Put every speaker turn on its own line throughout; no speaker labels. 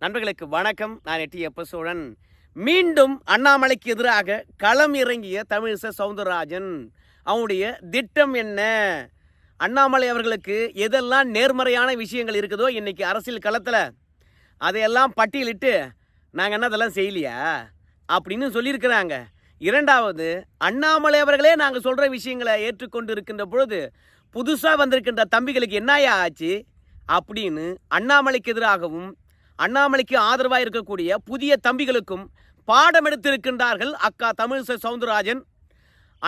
நண்பர்களுக்கு வணக்கம். நான் எட்டி எப்ப சோழன் மீண்டும் அண்ணாமலைக்கு எதிராக களம் இறங்கிய தமிழிசை சவுந்தரராஜன். அவனுடைய திட்டம் என்ன? அண்ணாமலை அவர்களுக்கு எதெல்லாம் நேர்மறையான விஷயங்கள் இருக்குதோ இன்றைக்கி அரசியல் களத்தில் அதையெல்லாம் பட்டியலிட்டு நாங்கள் என்ன அதெல்லாம் செய்யலையா? அப்படின்னு சொல்லியிருக்கிறாங்க. இரண்டாவது அண்ணாமலை அவர்களே நாங்கள் சொல்கிற விஷயங்களை ஏற்றுக்கொண்டு இருக்கின்ற பொழுது புதுசாக வந்திருக்கின்ற தம்பிகளுக்கு என்னையா ஆச்சு? அப்படின்னு அண்ணாமலைக்கு எதிராகவும் அண்ணாமலைக்கு ஆதரவாக இருக்கக்கூடிய புதிய தம்பிகளுக்கும் பாடம் எடுத்திருக்கின்றார்கள் அக்கா தமிழிசை சவுந்தரராஜன்.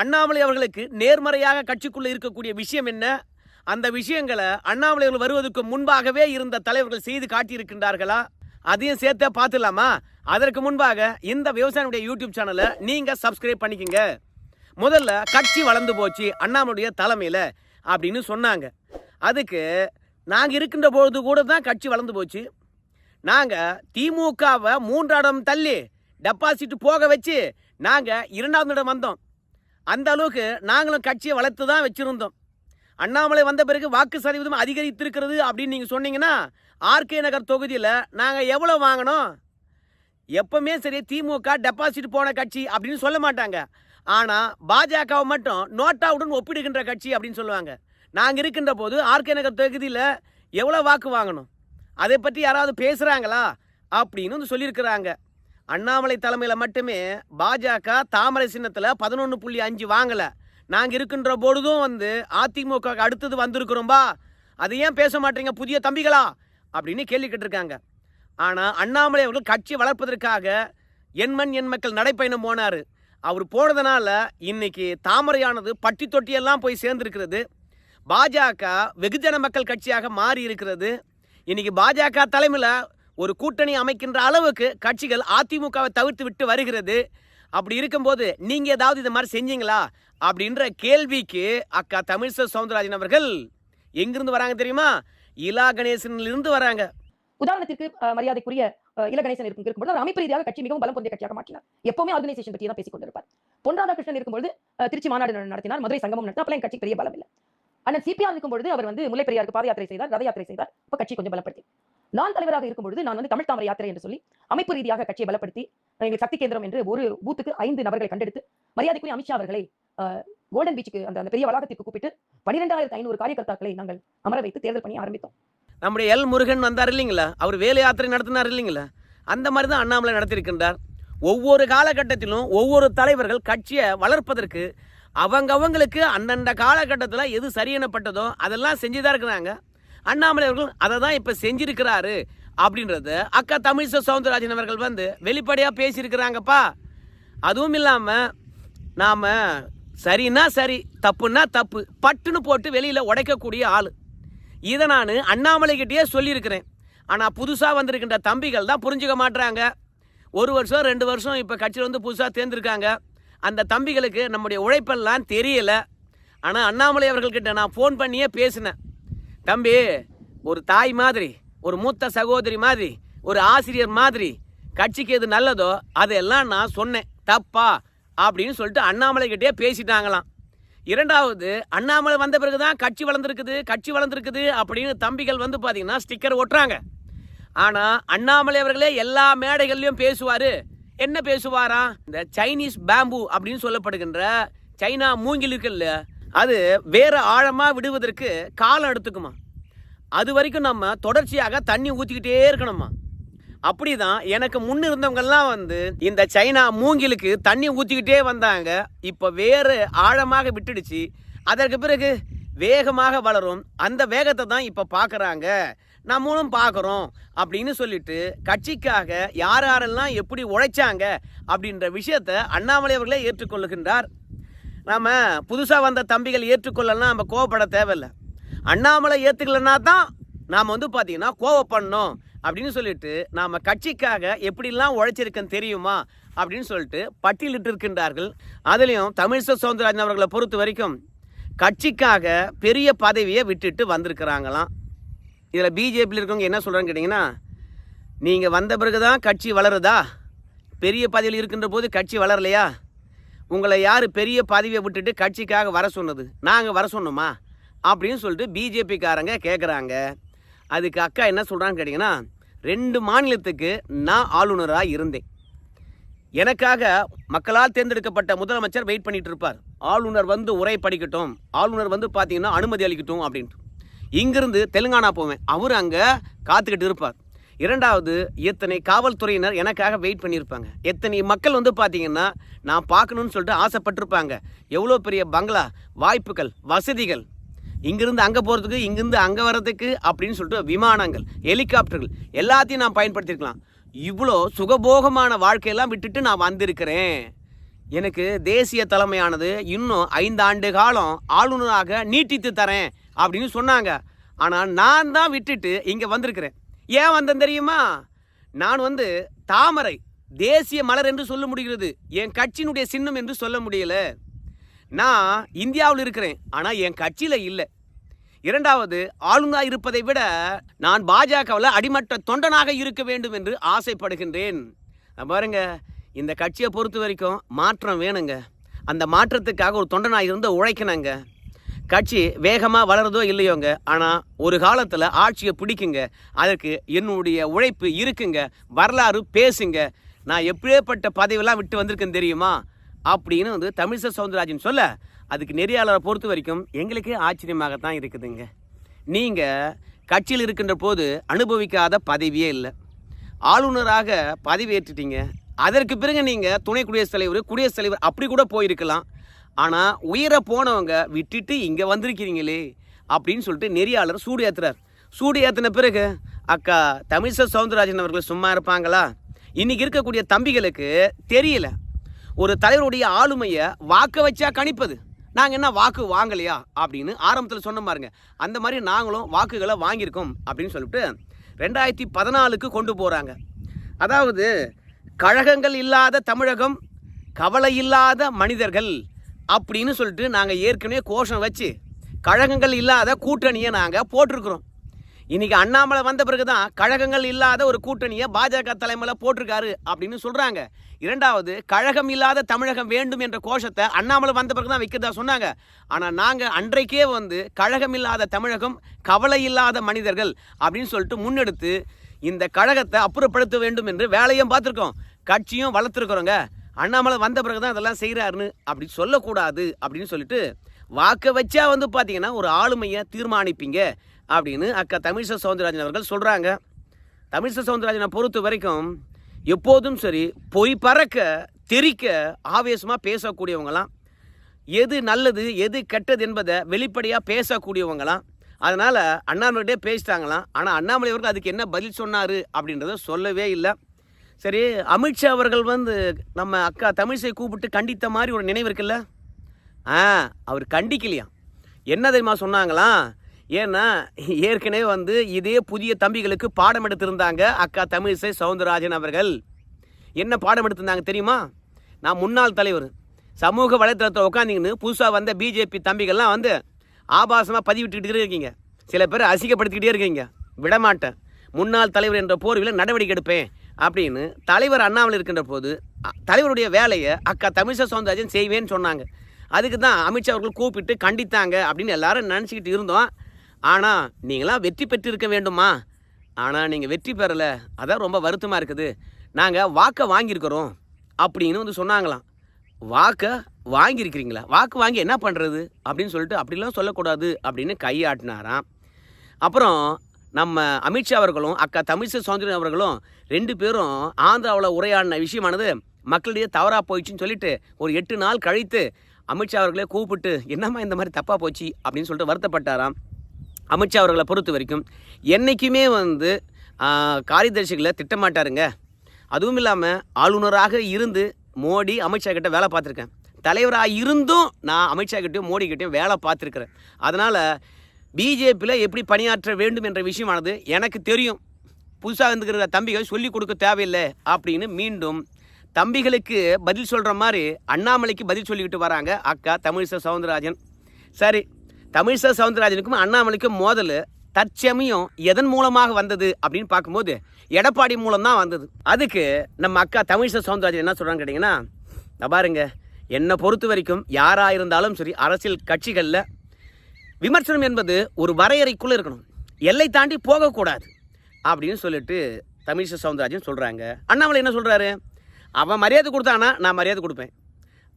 அண்ணாமலை அவர்களுக்கு நேர்மறையாக கட்சிக்குள்ளே இருக்கக்கூடிய விஷயம் என்ன? அந்த விஷயங்களை அண்ணாமலை அவர்கள் வருவதற்கு முன்பாகவே இருந்த தலைவர்கள் செய்து காட்டியிருக்கின்றார்களா? அதையும் சேர்த்தே பார்த்துடலாமா? அதற்கு முன்பாக இந்த விவசாயினுடைய யூடியூப் சேனலை நீங்கள் சப்ஸ்கிரைப் பண்ணிக்கங்க. முதல்ல கட்சி வளர்ந்து போச்சு அண்ணாமலையுடைய தலைமையில் அப்படின்னு சொன்னாங்க. அதுக்கு நாங்கள் இருக்கின்ற பொழுது கூட தான் கட்சி வளர்ந்து போச்சு. நாங்கள் திமுகவை மூன்றாடம் தள்ளி டெபாசிட் போக வச்சு நாங்கள் இரண்டாவது இடம் வந்தோம். அந்த அளவுக்கு நாங்களும் கட்சியை வளர்த்து தான் வச்சுருந்தோம். அண்ணாமலை வந்த பிறகு வாக்கு சதவீதம் அதிகரித்திருக்கிறது அப்படின்னு நீங்கள் சொன்னீங்கன்னா ஆர்கே நகர் தொகுதியில் நாங்கள் எவ்வளோ வாங்கினோம்? எப்பவுமே சரி திமுக டெபாசிட் போன கட்சி அப்படின்னு சொல்ல மாட்டாங்க. ஆனால் பாஜகவை மட்டும் நோட்டாவுடன் ஒப்பிடுகின்ற கட்சி அப்படின்னு சொல்லுவாங்க. நாங்கள் இருக்கின்ற போது ஆர்கே நகர் தொகுதியில் எவ்வளோ வாக்கு வாங்கணும் அதை பற்றி யாராவது பேசுகிறாங்களா அப்படின்னு வந்து சொல்லியிருக்கிறாங்க. அண்ணாமலை தலைமையில் மட்டுமே பாஜக தாமரை சின்னத்தில் பதினொன்று புள்ளி அஞ்சு வாங்கலை. நாங்கள் இருக்கின்ற பொழுதும் வந்து அதிமுக அடுத்தது வந்திருக்கிறோம்பா அதை ஏன் பேச மாட்டீங்க புதிய தம்பிகளா? அப்படின்னு கேள்வி கேட்டிருக்காங்க. ஆனால் அண்ணாமலை அவர்கள் கட்சி வளர்ப்பதற்காக எண்மண் எண் மக்கள் நடைப்பயணம் போனார். அவர் போனதுனால இன்னைக்கு தாமரையானது பட்டி தொட்டியெல்லாம் போய் சேர்ந்திருக்கிறது. பாஜக வெகுஜன மக்கள் கட்சியாக மாறி இருக்கிறது இன்னைக்கு பாஜக தலைமையில் ஒரு கூட்டணி அமைக்கின்ற அளவுக்கு கட்சிகள் அதிமுகவை தவிர்த்து விட்டு வருகிறது. அப்படி இருக்கும்போது நீங்க ஏதாவது இது மாதிரி செஞ்சீங்களா? அப்படின்ற கேள்விக்கு அக்கா தமிழிசை சவுந்தரராஜன் அவர்கள் எங்கிருந்து வராங்க தெரியுமா? இலா கணேசனிலிருந்து வராங்க.
உதாரணத்திற்கு மரியாதைக்குரிய இல கணேசன் இருக்கும் இருக்கும்போது அமைப்பு ரீதியாக கட்சி மிகவும் பலம் பொருந்திய கட்சியாக மாற்றினார். எப்பவுமே ஆர்கனைசேஷன் பற்றி தான் பேசிக் கொண்டிருப்பார் பொன் ராதாகிருஷ்ணன் இருக்கும்போது திருச்சி மாநாடு நடத்தினார் மதுரை சங்கமம் நடத்தினார் அப்பலாம் கட்சி பெரிய பலம் இல்லை. ஆனால் சிபிஆர் இருக்கும் பொழுது அவர் வந்து முல்லை பெரியாருக்கு பாத யாத்திரை செய்தார் ரத யாத்திரை செய்தார் இப்போ கட்சி கொஞ்சம் பலப்படுத்தி. நான் தலைவராக இருக்கும் பொழுது நான் வந்து தமிழ் தாமரை யாத்திரை என்று சொல்லி அமைப்பு ரீதியாக கட்சியை பலப்படுத்தி எங்கள் சக்தி கேந்திரம் என்று ஒரு பூத்துக்கு ஐந்து நபர்களை கண்டெடுத்து மரியாதைக்குரிய அமித்ஷா அவர்களை கோல்டன் பீச்சுக்கு அந்த அந்த பெரிய வளாகத்திற்கு கூப்பிட்டு பனிரெண்டாயிரத்தி ஐநூறு காரியகர்த்தாக்களை நாங்கள் அமர வைத்து தேர்தல் பண்ணி ஆரம்பித்தோம்.
நம்முடைய எல் முருகன் வந்தார் இல்லைங்களா? அவர் வேலை யாத்திரை நடத்தினார் இல்லைங்களா? அந்த மாதிரி தான் அண்ணாமலை நடத்தியிருக்கின்றார். ஒவ்வொரு காலகட்டத்திலும் ஒவ்வொரு தலைவர்கள் கட்சியை வளர்ப்பதற்கு அவங்கவங்களுக்கு அந்தந்த காலகட்டத்தில் எது சரியெனப்பட்டதோ அதெல்லாம் செஞ்சு தான் இருக்கிறாங்க. அண்ணாமலை அவர்கள் அதை தான் இப்போ செஞ்சிருக்கிறாரு அப்படின்றத அக்கா தமிழிசை சவுந்தரராஜன் அவர்கள் வந்து வெளிப்படையாக பேசியிருக்கிறாங்கப்பா. அதுவும் இல்லாமல் நாம் சரின்னா சரி தப்புன்னா தப்பு பட்டுன்னு போட்டு வெளியில் உடைக்கக்கூடிய ஆள். இதை நான் அண்ணாமலைக்கிட்டேயே சொல்லியிருக்கிறேன். ஆனால் புதுசாக வந்திருக்கின்ற தம்பிகள் தான் புரிஞ்சுக்க மாட்றாங்க. ஒரு வருஷம் ரெண்டு வருஷம் இப்போ கட்சியில் வந்து புதுசாக தேர்ந்திருக்காங்க. அந்த தம்பிகளுக்கு நம்முடைய உழைப்பெல்லாம் தெரியல. ஆனால் அண்ணாமலை அவர்கள்கிட்ட நான் ஃபோன் பண்ணியே பேசினேன். தம்பி ஒரு தாய் மாதிரி ஒரு மூத்த சகோதரி மாதிரி ஒரு ஆசிரியர் மாதிரி கட்சிக்கு எது நல்லதோ அதெல்லாம் நான் சொன்னேன். தப்பா? அப்படின்னு சொல்லிட்டு அண்ணாமலைக்கிட்டே பேசிட்டாங்களாம். இரண்டாவது அண்ணாமலை வந்த பிறகு தான் கட்சி வளர்ந்துருக்குது கட்சி வளர்ந்துருக்குது அப்படின்னு தம்பிகள் வந்து பார்த்தீங்கன்னா ஸ்டிக்கர் ஒட்டுறாங்க ஆனால் அண்ணாமலை அவர்களே எல்லா மேடைகள்லையும் பேசுவார். என்ன பேசுவாராம் இந்த சைனீஸ் பேம்பு அப்படின்னு சொல்லப்படுகின்ற சைனா மூங்கில் இருக்குல்ல அது வேற ஆழமாக விடுவதற்கு காலம் எடுத்துக்குமா? அது வரைக்கும் நம்ம தொடர்ச்சியாக தண்ணி ஊற்றிக்கிட்டே இருக்கணுமா? அப்படிதான் எனக்கு முன்ன இருந்தவங்கெல்லாம் வந்து இந்த சைனா மூங்கிலுக்கு தண்ணி ஊற்றிக்கிட்டே வந்தாங்க. இப்போ வேறு ஆழமாக விட்டுடுச்சு. அதற்கு பிறகு வேகமாக வளரும். அந்த வேகத்தை தான் இப்போ பார்க்குறாங்க நம்மளும் பார்க்குறோம் அப்படின்னு சொல்லிட்டு கட்சிக்காக யார் யாரெல்லாம் எப்படி உழைச்சாங்க அப்படின்ற விஷயத்தை அண்ணாமலை அவர்களே ஏற்றுக்கொள்ளுகின்றார். நாம் புதுசாக வந்த தம்பிகள் ஏற்றுக்கொள்ளலாம் நம்ம கோவப்பட தேவையில்லை. அண்ணாமலை ஏற்றுக்கலன்னா தான் நாம் வந்து பார்த்தீங்கன்னா கோவப்படணும் அப்படின்னு சொல்லிட்டு நாம் கட்சிக்காக எப்படிலாம் உழைச்சிருக்கேன்னு தெரியுமா அப்படின்னு சொல்லிட்டு பட்டியலிட்டு இருக்கின்றார்கள் அதுலேயும் தமிழிசை சவுந்தரராஜன் அவர்களை பொறுத்த வரைக்கும் கட்சிக்காக பெரிய பதவியை விட்டுட்டு வந்திருக்கிறாங்களாம். இதில் பிஜேபியில் இருக்கவங்க என்ன சொல்கிறாங்க கேட்டிங்கன்னா நீங்கள் வந்த பிறகு தான் கட்சி வளருதா? பெரிய பதவியில் இருக்கின்ற போது கட்சி வளரலையா? உங்களை யார் பெரிய பதவியை விட்டுட்டு கட்சிக்காக வர சொன்னது? நாங்கள் வர சொன்னோமா? அப்படின்னு சொல்லிட்டு பிஜேபிக்காரங்க கேட்குறாங்க அதுக்கு அக்கா என்ன சொல்கிறான்னு கேட்டிங்கன்னா ரெண்டு மாநிலத்துக்கு நான் ஆளுநராக இருந்தேன். எனக்காக மக்களால் தேர்ந்தெடுக்கப்பட்ட முதலமைச்சர் வெயிட் பண்ணிகிட்டு இருப்பார். ஆளுநர் வந்து உரை படிக்கட்டும். ஆளுநர் வந்து பார்த்தீங்கன்னா அனுமதி அளிக்கட்டும் அப்படின்ட்டு. இங்கிருந்து தெலுங்கானா போவேன். அவர் அங்கே காத்துக்கிட்டு இருப்பார். இரண்டாவது எத்தனை காவல்துறையினர் எனக்காக வெயிட் பண்ணியிருப்பாங்க. எத்தனை மக்கள் வந்து பார்த்தீங்கன்னா நான் பார்க்கணுன்னு சொல்லிட்டு ஆசைப்பட்டிருப்பாங்க. எவ்வளோ பெரிய பங்களா வாய்ப்புகள் வசதிகள். இங்கிருந்து அங்கே போகிறதுக்கு இங்கிருந்து அங்கே வர்றதுக்கு அப்படின்னு சொல்லிட்டு விமானங்கள் ஹெலிகாப்டர்கள் எல்லாத்தையும் நான் பயன்படுத்தியிருக்கலாம். இவ்வளோ சுகபோகமான வாழ்க்கையெல்லாம் விட்டுட்டு நான் வந்திருக்கிறேன். எனக்கு தேசிய தலைமையானது இன்னும் ஐந்து ஆண்டு காலம் ஆளுநராக நீட்டித்து தரேன். அப்படின்னு சொன்னாங்க. ஆனால் நான் தான் விட்டுட்டு இங்கே வந்திருக்கிறேன். ஏன் வந்தேன் தெரியுமா? நான் வந்து தாமரை தேசிய மலர் என்று சொல்ல முடிகிறது. என் கட்சியினுடைய சின்னம் என்று சொல்ல முடியல. நான் இந்தியாவில் இருக்கிறேன் ஆனால் என் கட்சியில் இல்லை. இரண்டாவது ஆளுநராக இருப்பதை விட நான் பாஜகவில் அடிமட்ட தொண்டனாக இருக்க வேண்டும் என்று ஆசைப்படுகின்றேன். பாருங்க இந்த கட்சியை பொறுத்த வரைக்கும் மாற்றம் வேணுங்க. அந்த மாற்றத்துக்காக ஒரு தொண்டனாக இருந்து உழைக்கணுங்க. கட்சி வேகமாக வளருதோ இல்லையோங்க. ஆனால் ஒரு காலத்தில் ஆட்சியை பிடிக்குங்க. அதற்கு என்னுடைய உழைப்பு இருக்குங்க. வரலாறு பேசுங்க. நான் எப்படியேப்பட்ட பதவியெல்லாம் விட்டு வந்திருக்கேன் தெரியுமா? அப்படின்னு வந்து தமிழிசை சவுந்தரராஜன் சொல்ல அதுக்கு நெறியாளரை பொறுத்த வரைக்கும் எங்களுக்கே ஆச்சரியமாகத்தான் இருக்குதுங்க. நீங்கள் கட்சியில் இருக்கின்ற போது அனுபவிக்காத பதவியே இல்லை. ஆளுநராக பதவி ஏற்றுட்டீங்க அதற்கு பிறகு நீங்கள் துணை குடியரசுத் தலைவர் குடியரசுத் தலைவர் அப்படி கூட போயிருக்கலாம். ஆனால் உயிரை போனவங்க விட்டுட்டு இங்கே வந்திருக்கிறீங்களே அப்படின்னு சொல்லிட்டு நெறியாளர் சூடு ஏற்றுறார் சூடு ஏற்றின பிறகு அக்கா தமிழிசை சவுந்தரராஜன் அவர்கள் சும்மா இருப்பாங்களா? இன்றைக்கி இருக்கக்கூடிய தம்பிகளுக்கு தெரியல. ஒரு தலைவருடைய ஆளுமையை வாக்க வச்சா கணிப்பது. நாங்கள் என்ன வாக்கு வாங்கலையா? அப்படின்னு ஆரம்பத்தில் சொன்ன பாருங்க. அந்த மாதிரி நாங்களும் வாக்குகளை வாங்கியிருக்கோம் அப்படின்னு சொல்லிட்டு ரெண்டாயிரத்தி பதினாலுக்கு கொண்டு போகிறாங்க அதாவது கழகங்கள் இல்லாத தமிழகம் கவலை இல்லாத மனிதர்கள் அப்படின்னு சொல்லிட்டு நாங்கள் ஏற்கனவே கோஷம் வச்சு கழகங்கள் இல்லாத கூட்டணியை நாங்கள் போட்டிருக்கிறோம். இன்றைக்கி அண்ணாமலை வந்த பிறகு தான் கழகங்கள் இல்லாத ஒரு கூட்டணியை பாஜக தலைமையில் போட்டிருக்காரு அப்படின்னு சொல்கிறாங்க இரண்டாவது கழகம் இல்லாத தமிழகம் வேண்டும் என்ற கோஷத்தை அண்ணாமலை வந்த பிறகு தான் வைக்கிறதா சொன்னாங்க. ஆனால் நாங்கள் அன்றைக்கே வந்து கழகம் இல்லாத தமிழகம் கவலை இல்லாத மனிதர்கள் அப்படின்னு சொல்லிட்டு முன்னெடுத்து இந்த கழகத்தை அப்புறப்படுத்த வேண்டும் என்று வேலையும் பார்த்துருக்கோம். கட்சியும் வளர்த்துருக்குறோங்க. அண்ணாமலை வந்த பிறகு தான் இதெல்லாம் செய்கிறாருன்னு அப்படி சொல்லக்கூடாது அப்படின்னு சொல்லிட்டு வாக்க வச்சா வந்து பார்த்தீங்கன்னா ஒரு ஆளுமையை தீர்மானிப்பீங்க அப்படின்னு அக்கா தமிழிசை சவுந்தரராஜன் அவர்கள் சொல்கிறாங்க தமிழிசை சவுந்தரராஜனை பொறுத்த வரைக்கும் எப்போதும் சரி பொய் பறக்க தெரிக்க ஆவேசமாக பேசக்கூடியவங்களாம். எது நல்லது எது கெட்டது என்பதை வெளிப்படையாக பேசக்கூடியவங்களாம். அதனால் அண்ணாமலைகிட்டே பேசிட்டாங்களாம். ஆனால் அண்ணாமலை அவர்கள் அதுக்கு என்ன பதில் சொன்னார் அப்படின்றத சொல்லவே இல்லை. சரி அமித்ஷா அவர்கள் வந்து நம்ம அக்கா தமிழிசை கூப்பிட்டு கண்டித்த மாதிரி ஒரு நினைவு இருக்குல்ல? ஆ அவர் கண்டிக்கலையா? என்ன தெரியுமா சொன்னாங்களாம் ஏன்னா ஏற்கனவே வந்து இதே புதிய தம்பிகளுக்கு பாடம் எடுத்திருந்தாங்க அக்கா தமிழிசை சவுந்தரராஜன் அவர்கள். என்ன பாடம் எடுத்திருந்தாங்க தெரியுமா? நான் முன்னாள் தலைவர். சமூக வலைத்தளத்தில் உட்காந்திங்கன்னு புதுசாக வந்த பிஜேபி தம்பிகள்லாம் வந்து ஆபாசமாக பதிவிட்டுக்கிட்டே இருக்கீங்க. சில பேர் அசிங்கப்படுத்திக்கிட்டே இருக்கீங்க. விடமாட்டேன். முன்னாள் தலைவர் என்ற போர்வில் நடவடிக்கை எடுப்பேன். அப்படின்னு தலைவர் அண்ணாமலை இருக்கின்ற போது தலைவருடைய வேலையை அக்கா தமிழிசை சவுந்தரராஜன் செய்வேன்னு சொன்னாங்க. அதுக்கு தான் அமித்ஷா அவர்கள் கூப்பிட்டு கண்டித்தாங்க அப்படின்னு எல்லாரும் நினச்சிக்கிட்டு இருந்தோம். ஆனால் நீங்களாம் வெற்றி பெற்றிருக்க வேண்டுமா? ஆனால் நீங்கள் வெற்றி பெறலை. அதான் ரொம்ப வருத்தமாக இருக்குது. நாங்கள் வாக்கை வாங்கியிருக்கிறோம் அப்படின்னு வந்து சொன்னாங்களாம். வாக்கை வாங்கியிருக்கிறீங்களா? வாக்கு வாங்கி என்ன பண்ணுறது அப்படின்னு சொல்லிட்டு அப்படிலாம் சொல்லக்கூடாது அப்படின்னு கையாட்டினாராம். அப்புறம் நம்ம அமித்ஷா அவர்களும் அக்கா தமிழிசை சௌந்தரன் அவர்களும் ரெண்டு பேரும் ஆந்திராவில் உரையாடின விஷயமானது மக்களிடையே தவறாக போயிடுச்சுன்னு சொல்லிட்டு ஒரு எட்டு நாள் கழித்து அமித்ஷா அவர்களே கூப்பிட்டு என்னம்மா இந்த மாதிரி தப்பாக போச்சு? அப்படின்னு சொல்லிட்டு வருத்தப்பட்டாராம். அமித்ஷா அவர்களை பொறுத்த வரைக்கும் என்றைக்குமே வந்து காரியதர்சிகளை திட்டமாட்டாருங்க. அதுவும் இல்லாமல் ஆளுநராக இருந்து மோடி அமித்ஷா கிட்ட வேலை பார்த்துருக்கேன். தலைவராக இருந்தும் நான் அமித்ஷா கிட்டேயும் மோடி கிட்டேயும் வேலை பார்த்துருக்குறேன். அதனால் பிஜேபியில் எப்படி பணியாற்ற வேண்டும் என்ற விஷயமானது எனக்கு தெரியும். புதுசாக இருந்துக்கிற தம்பிகள் சொல்லிக் கொடுக்க தேவையில்லை அப்படின்னு மீண்டும் தம்பிகளுக்கு பதில் சொல்கிற மாதிரி அண்ணாமலைக்கு பதில் சொல்லிக்கிட்டு வராங்க அக்கா தமிழிசை சவுந்தரராஜன். சரி தமிழிசை சவுந்தரராஜனுக்கும் அண்ணாமலைக்கும் மோதல் தற்சமயம் எதன் மூலமாக வந்தது அப்படின்னு பார்க்கும்போது எடப்பாடி மூலம் தான் வந்தது. அதுக்கு நம்ம அக்கா தமிழிசை சவுந்தரராஜன் என்ன சொல்கிறாங்க கேட்டிங்கன்னா பாருங்க என்னை பொறுத்த வரைக்கும் யாராக இருந்தாலும் சரி அரசியல் கட்சிகளில் விமர்சனம் என்பது ஒரு வரையறைக்குள்ளே இருக்கணும். எல்லை தாண்டி போகக்கூடாது. அப்படின்னு சொல்லிட்டு தமிழிசை சவுந்தரராஜன் சொல்கிறாங்க அண்ணாமலை என்ன சொல்கிறாரு அவன் மரியாதை கொடுத்தானா நான் மரியாதை கொடுப்பேன்.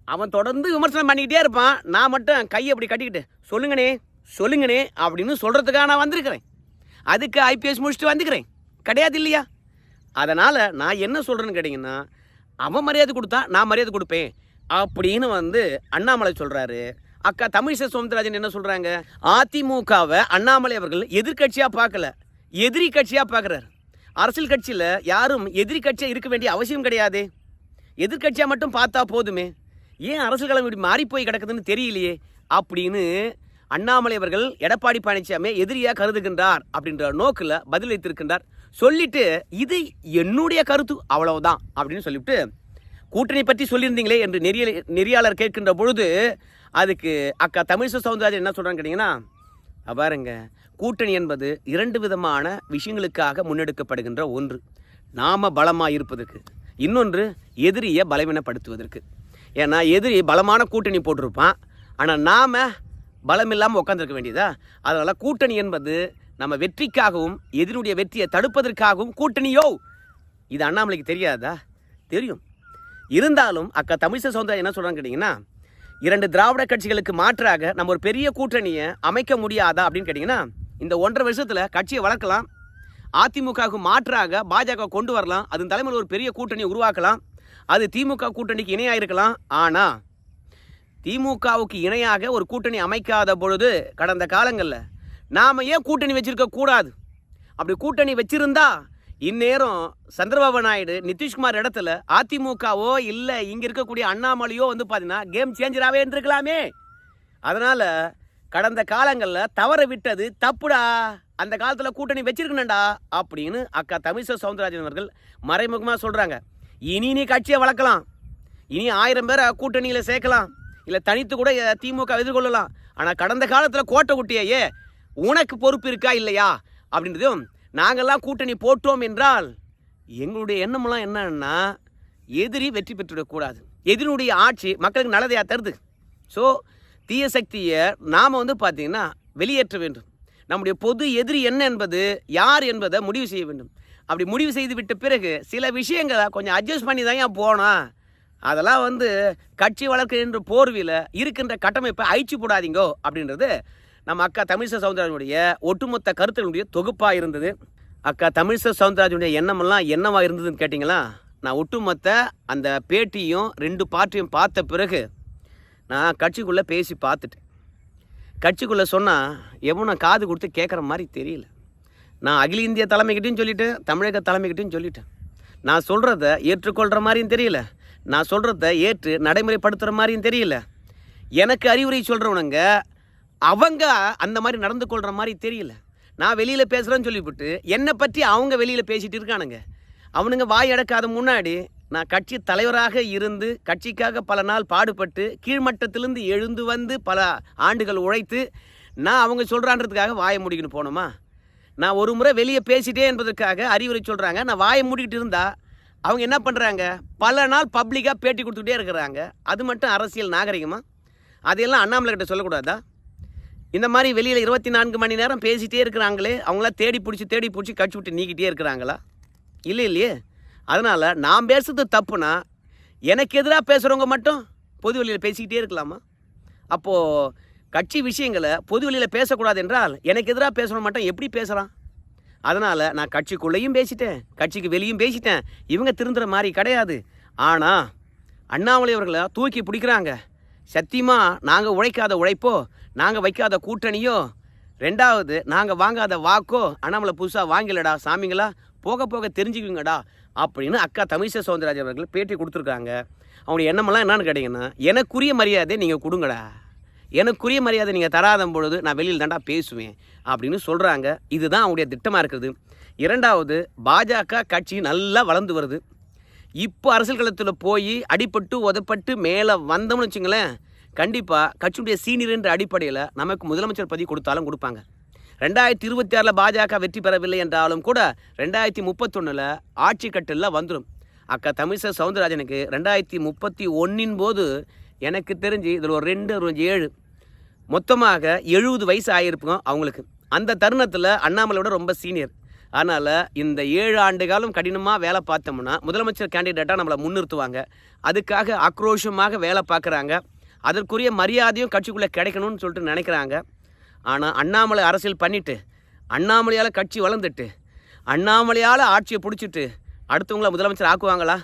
அவன் தொடர்ந்து விமர்சனம் பண்ணிக்கிட்டே இருப்பான். நான் மட்டும் கையை அப்படி கட்டிக்கிட்டு சொல்லுங்கண்ணே சொல்லுங்கண்ணே அப்படின்னு சொல்கிறதுக்காக நான் வந்திருக்கிறேன். அதுக்கு ஐபிஎஸ் முடிச்சுட்டு வந்துக்கிறேன். கிடையாது இல்லையா? அதனால் நான் என்ன சொல்கிறேன்னு கேட்டிங்கன்னா அவன் மரியாதை கொடுத்தா நான் மரியாதை கொடுப்பேன். அப்படின்னு வந்து அண்ணாமலை சொல்கிறாரு அக்கா தமிழிசை சவுந்தரராஜன் என்ன சொல்கிறாங்க அதிமுகவை அண்ணாமலை அவர்கள் எதிர்க்கட்சியாக பார்க்கல. எதிரி கட்சியாக பார்க்குறாரு. அரசியல் கட்சியில் யாரும் எதிரி கட்சியாக இருக்க வேண்டிய அவசியம் கிடையாது. எதிர்க்கட்சியாக மட்டும் பார்த்தா போதுமே. ஏன் அரசியல் களம் இப்படி மாறிப்போய் கிடக்குதுன்னு தெரியலையே? அப்படின்னு அண்ணாமலை அவர்கள் எடப்பாடி பழனிசாமி எதிரியாக கருதுகின்றார் அப்படின்ற நோக்கில் பதிலளித்திருக்கின்றார். சொல்லிட்டு இது என்னுடைய கருத்து அவ்வளவுதான் அப்படின்னு சொல்லிவிட்டு கூட்டணி பற்றி சொல்லியிருந்தீங்களே என்று நெறிய நெறியாளர் கேட்கின்ற பொழுது அதுக்கு அக்கா தமிழிசை சவுந்தரராஜன் என்ன சொல்கிறான்னு கேட்டிங்கன்னா பாருங்க கூட்டணி என்பது இரண்டு விதமான விஷயங்களுக்காக முன்னெடுக்கப்படுகின்ற ஒன்று. நாம பலமாக இருப்பதற்கு இன்னொன்று எதிரியை பலவீனப்படுத்துவதற்கு. ஏன்னா எதிரி பலமான கூட்டணி போட்டிருப்பான். ஆனால் நாம் பலம் இல்லாமல் உட்காந்துருக்க வேண்டியதா? அதனால் கூட்டணி என்பது நம்ம வெற்றிக்காகவும் எதிரியுடைய வெற்றியை தடுப்பதற்காகவும் கூட்டணியோ. இது அண்ணாமலைக்கு தெரியாதா? தெரியும். இருந்தாலும் அக்கா தமிழிசை சவுந்தரம் என்ன சொல்கிறான்னு கேட்டிங்கன்னா இரண்டு திராவிட கட்சிகளுக்கு மாற்றாக நம்ம ஒரு பெரிய கூட்டணியை அமைக்க முடியாதா அப்படின்னு கேட்டிங்கன்னா இந்த ஒன்றரை வருஷத்தில் கட்சியை வளர்க்கலாம் அதிமுகவுக்கு மாற்றாக பாஜக கொண்டு வரலாம் அதன் தலைமையில் ஒரு பெரிய கூட்டணியை உருவாக்கலாம் அது திமுக கூட்டணிக்கு இணையாக இருக்கலாம் ஆனால் திமுகவுக்கு இணையாக ஒரு கூட்டணி அமைக்காத பொழுது கடந்த காலங்களில் நாம் ஏன் கூட்டணி வச்சிருக்க கூடாது அப்படி கூட்டணி வச்சுருந்தா இந்நேரம் சந்திரபாபு நாயுடு நிதிஷ்குமார் இடத்துல அதிமுகவோ இல்லை இங்கே இருக்கக்கூடிய அண்ணாமலையோ வந்து பார்த்தீங்கன்னா கேம் சேஞ்சராகவே இருந்திருக்கலாமே அதனால் கடந்த காலங்களில் தவற விட்டது தப்புடா அந்த காலத்தில் கூட்டணி வச்சிருக்கணும்டா அப்படின்னு அக்கா தமிழிசை சவுந்தரராஜன் அவர்கள் மறைமுகமாக சொல்கிறாங்க இனி நீ கட்சியை வளர்க்கலாம். இனி ஆயிரம் பேரை கூட்டணியில் சேர்க்கலாம். இல்லை தனித்து கூட திமுக எதிர்கொள்ளலாம். ஆனால் கடந்த காலத்தில் கோட்டை குட்டியே உனக்கு பொறுப்பு இருக்கா இல்லையா? அப்படின்றதும் நாங்கள்லாம் கூட்டணி போட்டோம் என்றால் எங்களுடைய எண்ணமெல்லாம் என்னன்னா எதிரி வெற்றி பெற்றுவிடக்கூடாது எதிரினுடைய ஆட்சி மக்களுக்கு நல்லதையாக தருது. ஸோ தீய சக்தியை நாம் வந்து பார்த்திங்கன்னா வெளியேற்ற வேண்டும். நம்முடைய பொது எதிரி என்ன என்பது யார் என்பதை முடிவு செய்ய வேண்டும். அப்படி முடிவு செய்து விட்ட பிறகு சில விஷயங்களை கொஞ்சம் அட்ஜஸ்ட் பண்ணி தான் ஏன் போனோம் அதெல்லாம் வந்து கட்சி வளர்க்கின்ற போர்வியில் இருக்கின்ற கட்டமைப்பை அழிச்சு போடாதீங்கோ அப்படின்றது நம்ம அக்கா தமிழிசை சவுந்தரராஜனுடைய ஒட்டுமொத்த கருத்துகளுடைய தொகுப்பாக இருந்தது. அக்கா தமிழிசை சவுந்தரராஜனுடைய எண்ணமெல்லாம் என்னவா இருந்ததுன்னு கேட்டிங்களா? நான் ஒட்டுமொத்த அந்த பேட்டியும் ரெண்டு பாட்டையும் பார்த்த பிறகு நான் கட்சிக்குள்ளே பேசி பார்த்துட்டேன். கட்சிக்குள்ளே சொன்னால் எவ்வளோ நான் காது கொடுத்து கேட்குற மாதிரி தெரியல. நான் அகில இந்திய தலைமைக்கிட்டையும் சொல்லிட்டேன் தமிழக தலைமைக்கிட்டையும் சொல்லிட்டேன். நான் சொல்கிறத ஏற்றுக்கொள்கிற மாதிரியும் தெரியல. நான் சொல்கிறத ஏற்று நடைமுறைப்படுத்துகிற மாதிரியும் தெரியல. எனக்கு அறிவுரை சொல்கிறவனுங்க அவங்க அந்த மாதிரி நடந்து கொள்கிற மாதிரி தெரியல. நான் வெளியில் பேசுகிறேன்னு சொல்லிவிட்டு என்னை பற்றி அவங்க வெளியில் பேசிகிட்டு இருக்கானுங்க. அவனுங்க வாய் அடக்காத முன்னாடி நான் கட்சி தலைவராக இருந்து கட்சிக்காக பல நாள் பாடுபட்டு கீழ்மட்டத்திலிருந்து எழுந்து வந்து பல ஆண்டுகள் உழைத்து நான் அவங்க சொல்கிறான்றதுக்காக வாயை முடிக்கணும் போனோமா? நான் ஒரு முறை வெளியே பேசிட்டே என்பதற்காக அறிவுரை சொல்கிறாங்க நான் வாயை மூடிக்கிட்டு இருந்தால் அவங்க என்ன பண்ணுறாங்க பல நாள் பப்ளிக்காக பேட்டி கொடுத்துக்கிட்டே இருக்கிறாங்க. அது மட்டும் அரசியல் நாகரிகமாக அதையெல்லாம் அண்ணாமலை கிட்ட சொல்லக்கூடாதா? இந்த மாதிரி வெளியில் இருபத்தி நான்கு மணி நேரம் பேசிகிட்டே இருக்கிறாங்களே அவங்களாம் தேடி பிடிச்சி தேடி பிடிச்சி கட்சி விட்டு நீக்கிட்டே இருக்கிறாங்களா? இல்லை இல்லையே. அதனால் நான் பேசுறது தப்புனா எனக்கு எதிராக பேசுகிறவங்க மட்டும் பொது வெளியில் பேசிக்கிட்டே இருக்கலாமா? அப்போது கட்சி விஷயங்களை பொது வெளியில் பேசக்கூடாது என்றால் எனக்கு எதிராக பேசுகிறவங்க மட்டும் எப்படி பேசுகிறான் அதனால் நான் கட்சிக்குள்ளேயும் பேசிட்டேன் கட்சிக்கு வெளியும் பேசிட்டேன். இவங்க திருந்துற மாதிரி கிடையாது. ஆனால் அண்ணாமலை அவர்களை தூக்கி பிடிக்கிறாங்க. சத்தியமாக நாங்கள் உழைக்காத உழைப்போ நாங்கள் வைக்காத கூட்டணியோ? ரெண்டாவது நாங்கள் வாங்காத வாக்கோ? அண்ணாமலை புதுசாக வாங்கலடா சாமிங்களா? போக போக தெரிஞ்சுக்குங்கடா அப்படின்னு அக்கா தமிழிசை சவுந்தரராஜன் அவர்கள் பேட்டி கொடுத்துருக்காங்க அவனுடைய எண்ணமெல்லாம் என்னன்னு கேட்டிங்கன்னா எனக்குரிய மரியாதை நீங்கள் கொடுங்கடா. எனக்குரிய மரியாதை நீங்கள் தராத பொழுது நான் வெளியில் தாண்டா பேசுவேன் அப்படின்னு சொல்கிறாங்க இதுதான் அவங்களுடைய திட்டமாக இருக்குது இரண்டாவது பாஜக கட்சி நல்லா வளர்ந்து வருது. இப்போ அரசியல் களத்தில் போய் அடிப்பட்டு உதப்பட்டு மேலே வந்தோம்னு வச்சுங்களேன் கண்டிப்பாக கட்சியுடைய சீனியர் என்ற அடிப்படையில் நமக்கு முதலமைச்சர் பதவி கொடுத்தாலும் கொடுப்பாங்க. ரெண்டாயிரத்தி இருபத்தி ஆறில் பாஜக வெற்றி பெறவில்லை என்றாலும் கூட ரெண்டாயிரத்தி முப்பத்தொன்னில் ஆட்சி கட்டில் வந்துடும் அக்கா தமிழிசை சவுந்தரராஜனுக்கு ரெண்டாயிரத்தி முப்பத்தி ஒன்றின் போது எனக்கு தெரிஞ்சு இதில் ஒரு ரெண்டு ஒரு ஏழு. மொத்தமாக எழுபது வயசு ஆகியிருப்போம் அவங்களுக்கு. அந்த தருணத்தில் அண்ணாமலையோட ரொம்ப சீனியர். அதனால் இந்த ஏழு ஆண்டு காலம் கடினமாக வேலை பார்த்தோம்னா முதலமைச்சர் கேண்டிடேட்டாக நம்மளை முன்னிறுத்துவாங்க. அதுக்காக ஆக்ரோஷமாக வேலை பார்க்குறாங்க. அதற்குரிய மரியாதையும் கட்சிக்குள்ளே கிடைக்கணும்னு சொல்லிட்டு நினைக்கிறாங்க. ஆனால் அண்ணாமலை அரசியல் பண்ணிவிட்டு அண்ணாமலையால் கட்சி வளர்ந்துட்டு அண்ணாமலையால் ஆட்சியை பிடிச்சிட்டு அடுத்தவங்கள முதலமைச்சர் ஆக்குவாங்களா?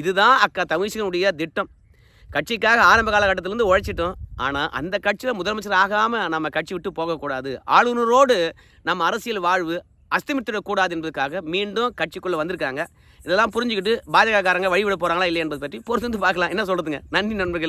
இதுதான் அக்கா தமிழிசனுடைய திட்டம். கட்சிக்காக ஆரம்ப காலகட்டத்திலேருந்து உழைச்சிட்டோம். ஆனால் அந்த கட்சியில் முதலமைச்சர் ஆகாமல் நம்ம கட்சி விட்டு போகக்கூடாது. ஆளுநரோடு நம்ம அரசியல் வாழ்வு அஸ்தமித்திடக்கூடாது என்பதற்காக மீண்டும் கட்சிக்குள்ளே வந்திருக்காங்க. இதெல்லாம் புரிஞ்சுக்கிட்டு பாஜகக்காரங்க வழிவிட போகிறாங்களா இல்லை என்பதை பற்றி பொறுத்து வந்து பார்க்கலாம். என்ன சொல்கிறதுங்க நன்றி நண்பர்கள்.